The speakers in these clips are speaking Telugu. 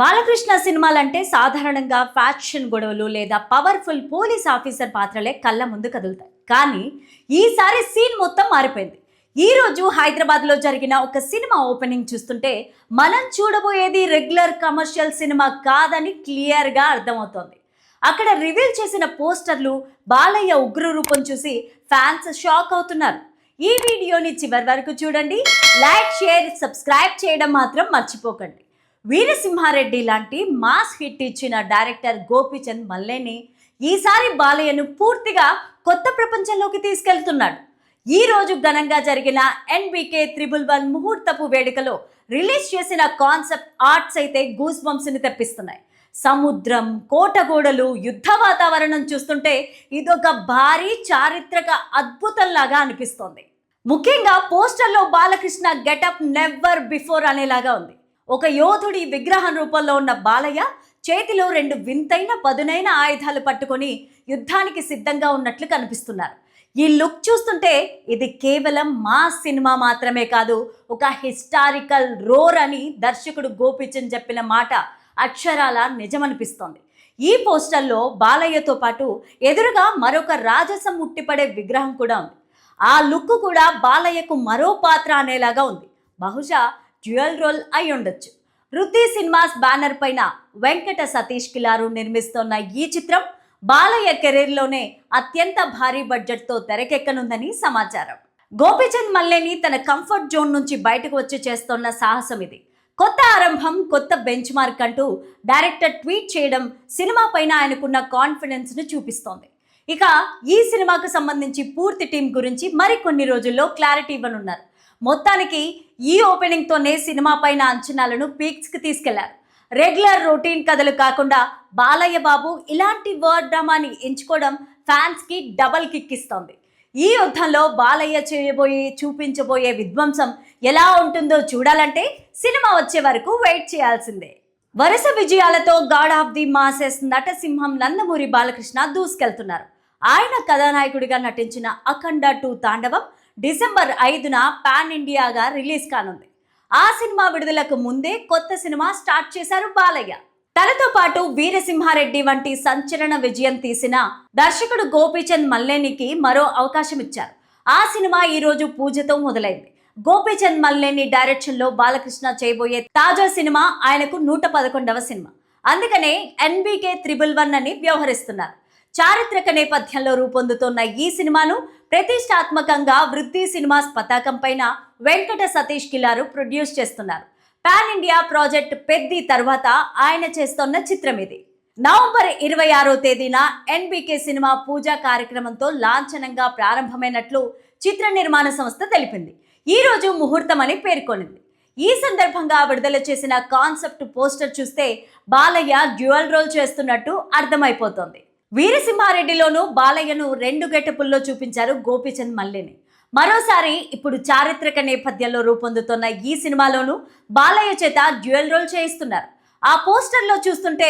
బాలకృష్ణ సినిమాలంటే సాధారణంగా ఫ్యాక్షన్ గొడవలు లేదా పవర్ఫుల్ పోలీస్ ఆఫీసర్ పాత్రలే కళ్ళ ముందు కదులుతాయి. కానీ ఈసారి సీన్ మొత్తం మారిపోయింది. ఈ రోజు హైదరాబాద్లో జరిగిన ఒక సినిమా ఓపెనింగ్ చూస్తుంటే మనం చూడబోయేది రెగ్యులర్ కమర్షియల్ సినిమా కాదని క్లియర్గా అర్థమవుతోంది. అక్కడ రివీల్ చేసిన పోస్టర్లు బాలయ్య ఉగ్ర రూపం చూసి ఫ్యాన్స్ షాక్ అవుతున్నారు. ఈ వీడియోని చివరి వరకు చూడండి. లైక్ షేర్ సబ్స్క్రైబ్ చేయడం మాత్రం మర్చిపోకండి. వీరసింహారెడ్డి లాంటి మాస్ హిట్ ఇచ్చిన డైరెక్టర్ గోపీచంద్ మల్లేని ఈసారి బాలయ్యను పూర్తిగా కొత్త ప్రపంచంలోకి తీసుకెళ్తున్నాడు. ఈ రోజు ఘనంగా జరిగిన ఎన్బికే త్రిబుల్ వన్ ముహూర్తపు వేడుకలో రిలీజ్ చేసిన కాన్సెప్ట్ ఆర్ట్స్ అయితే గూస్ బంప్స్ని తెప్పిస్తున్నాయి. సముద్రం కోటగోడలు యుద్ధ వాతావరణం చూస్తుంటే ఇదొక భారీ చారిత్రక అద్భుతంలాగా అనిపిస్తోంది. ముఖ్యంగా పోస్టర్లో బాలకృష్ణ గెటప్ నెవర్ బిఫోర్ అనేలాగా ఉంది. ఒక యోధుడి విగ్రహం రూపంలో ఉన్న బాలయ్య చేతిలో రెండు వింతైన పదునైన ఆయుధాలు పట్టుకొని యుద్ధానికి సిద్ధంగా ఉన్నట్లు కనిపిస్తున్నారు. ఈ లుక్ చూస్తుంటే ఇది కేవలం మా సినిమా మాత్రమే కాదు ఒక హిస్టారికల్ రోర్ అని దర్శకుడు గోపిచంద్ చెప్పిన మాట అక్షరాల నిజమనిపిస్తోంది. ఈ పోస్టర్లో బాలయ్యతో పాటు ఎదురుగా మరొక రాజసం ముట్టిపడే విగ్రహం కూడా ఉంది. ఆ లుక్ కూడా బాలయ్యకు మరో పాత్ర అనేలాగా ఉంది. బహుశా డ్యూయల్ రోల్ అయి ఉండొచ్చు. వృత్తి సినిమాస్ బ్యానర్ పైన వెంకట సతీష్ కిలారు నిర్మిస్తోన్న ఈ చిత్రం బాలయ్య కెరీర్లోనే అత్యంత భారీ బడ్జెట్తో తెరకెక్కనుందని సమాచారం. గోపీచంద్ మల్లేని తన కంఫర్ట్ జోన్ నుంచి బయటకు వచ్చి చేస్తోన్న సాహసం ఇది. కొత్త ఆరంభం కొత్త బెంచ్ మార్క్ అంటూ డైరెక్టర్ ట్వీట్ చేయడం సినిమా పైన ఆయనకున్న కాన్ఫిడెన్స్ను చూపిస్తోంది. ఇక ఈ సినిమాకు సంబంధించి పూర్తి టీం గురించి మరికొన్ని రోజుల్లో క్లారిటీ ఇవ్వనున్నారు. మొత్తానికి ఈ ఓపెనింగ్తోనే సినిమా పైన అంచనాలను పీక్స్కి తీసుకెళ్ళారు. రెగ్యులర్ రొటీన్ కథలు కాకుండా బాలయ్య బాబు ఇలాంటి వర్డ్ డ్రామాని ఎంచుకోవడం ఫ్యాన్స్కి డబల్ కిక్ ఇస్తోంది. ఈ యుద్ధంలో బాలయ్య చేయబోయే చూపించబోయే విధ్వంసం ఎలా ఉంటుందో చూడాలంటే సినిమా వచ్చే వరకు వెయిట్ చేయాల్సిందే. వరుస విజయాలతో గాడ్ ఆఫ్ ది మాసెస్ నటసింహం నందమూరి బాలకృష్ణ దూసుకెళ్తున్నారు. ఆయన కథానాయకుడిగా నటించిన అఖండ టూ తాండవం డిసెంబర్ ఐదున పాన్ ఇండియాగా రిలీజ్ కానుంది. ఆ సినిమా విడుదలకు ముందే కొత్త సినిమా స్టార్ట్ చేశారు బాలయ్య. తనతో పాటు వీరసింహారెడ్డి వంటి సంచలన విజయం తీసిన దర్శకుడు గోపీచంద్ మల్లేనికి మరో అవకాశం ఇచ్చారు. ఆ సినిమా ఈ రోజు పూజతో మొదలైంది. గోపీచంద్ మల్లేని డైరెక్షన్లో బాలకృష్ణ చేయబోయే తాజా సినిమా ఆయనకు నూట పదకొండవ సినిమా. అందుకనే ఎన్బికే త్రిబుల్ వన్ అని వ్యవహరిస్తున్నారు. చారిత్రక నేపథ్యంలో రూపొందుతున్న ఈ సినిమాను ప్రతిష్టాత్మకంగా వృద్ధి సినిమాస్ పతాకం పైన వెంకట సతీష్ కిలారు ప్రొడ్యూస్ చేస్తున్నారు. పాన్ ఇండియా ప్రాజెక్ట్ పెద్ది తర్వాత ఆయన చేస్తున్న చిత్రం ఇది. నవంబర్ ఇరవై ఆరో తేదీన ఎన్బికే సినిమా పూజా కార్యక్రమంతో లాంఛనంగా ప్రారంభమైనట్లు చిత్ర నిర్మాణ సంస్థ తెలిపింది. ఈ రోజు ముహూర్తం అని పేర్కొనింది. ఈ సందర్భంగా విడుదల చేసిన కాన్సెప్ట్ పోస్టర్ చూస్తే బాలయ్య డ్యూయల్ రోల్ చేస్తున్నట్టు అర్థమైపోతోంది. వీరసింహారెడ్డిలోనూ బాలయ్యను రెండు గెటపుల్లో చూపించారు గోపీచంద్ మల్లిని. మరోసారి ఇప్పుడు చారిత్రక నేపథ్యంలో రూపొందుతున్న ఈ సినిమాలోనూ బాలయ్య చేత డ్యూయల్ రోల్ చేయిస్తున్నారు. ఆ పోస్టర్లో చూస్తుంటే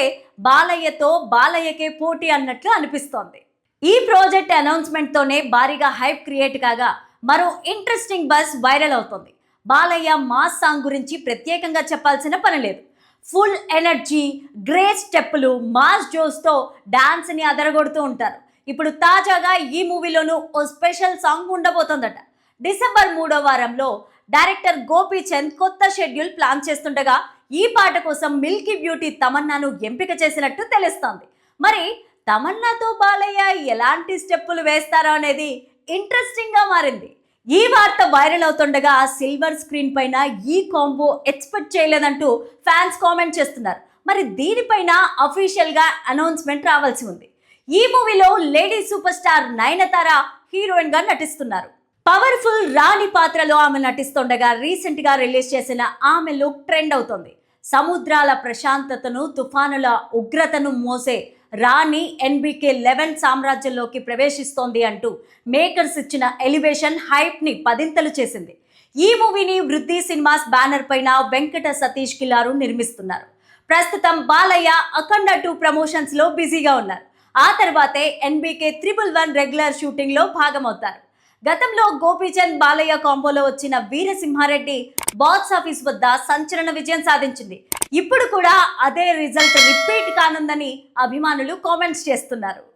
బాలయ్యతో బాలయ్యకే పోటీ అన్నట్లు అనిపిస్తోంది. ఈ ప్రాజెక్ట్ అనౌన్స్మెంట్తోనే భారీగా హైప్ క్రియేట్ కాగా మరో ఇంట్రెస్టింగ్ బస్ వైరల్ అవుతుంది. బాలయ్య మాస్ సాంగ్ గురించి ప్రత్యేకంగా చెప్పాల్సిన పని లేదు. ఫుల్ ఎనర్జీ గ్రేట్ స్టెప్పులు మాస్ జోస్తో డాన్స్ని అదరగొడుతూ ఉంటారు. ఇప్పుడు తాజాగా ఈ మూవీలోనూ ఓ స్పెషల్ సాంగ్ ఉండబోతోందట. డిసెంబర్ మూడో వారంలో డైరెక్టర్ గోపీచంద్ కొత్త షెడ్యూల్ ప్లాన్ చేస్తుండగా ఈ పాట కోసం మిల్కీ బ్యూటీ తమన్నాను ఎంపిక చేసినట్టు తెలుస్తోంది. మరి తమన్నాతో బాలయ్య ఎలాంటి స్టెప్పులు వేస్తారో అనేది ఇంట్రెస్టింగ్గా మారింది. ఈ వార్త వైరల్ అవుతుండగా సిల్వర్ స్క్రీన్ పైన ఈ కాంబో ఎక్స్పెక్ట్ చేయలేదంటూ ఫ్యాన్స్ కామెంట్ చేస్తున్నారు. మరి దీనిపైన అఫీషియల్గా అనౌన్స్మెంట్ రావాల్సి ఉంది. ఈ మూవీలో లేడీ సూపర్ స్టార్ నయనతార హీరోయిన్గా నటిస్తున్నారు. పవర్ఫుల్ రాణి పాత్రలో ఆమె నటిస్తుండగా రీసెంట్గా రిలీజ్ చేసిన ఆమె లుక్ ట్రెండ్ అవుతుంది. సముద్రాల ప్రశాంతతను తుఫానుల ఉగ్రతను మోసే రాణి ఎన్బికే లెవెన్ సామ్రాజ్యంలోకి ప్రవేశిస్తోంది అంటూ మేకర్స్ ఇచ్చిన ఎలివేషన్ హైప్ని పదింతలు చేసింది. ఈ మూవీని వృద్ధి సినిమాస్ బ్యానర్ పైన వెంకట సతీష్ కిలారు నిర్మిస్తున్నారు. ప్రస్తుతం బాలయ్య అఖండ టూ ప్రమోషన్స్లో బిజీగా ఉన్నారు. ఆ తర్వాతే ఎన్బికే త్రిబుల్ వన్ రెగ్యులర్ షూటింగ్లో భాగమవుతారు. గతంలో గోపీచంద్ బాలయ్య కాంబోలో వచ్చిన వీరసింహారెడ్డి బాక్స్ ఆఫీస్ వద్ద సంచలన విజయం సాధించింది. ఇప్పుడు కూడా అదే రిజల్ట్ రిపీట్ కానుందని అభిమానులు కామెంట్స్ చేస్తున్నారు.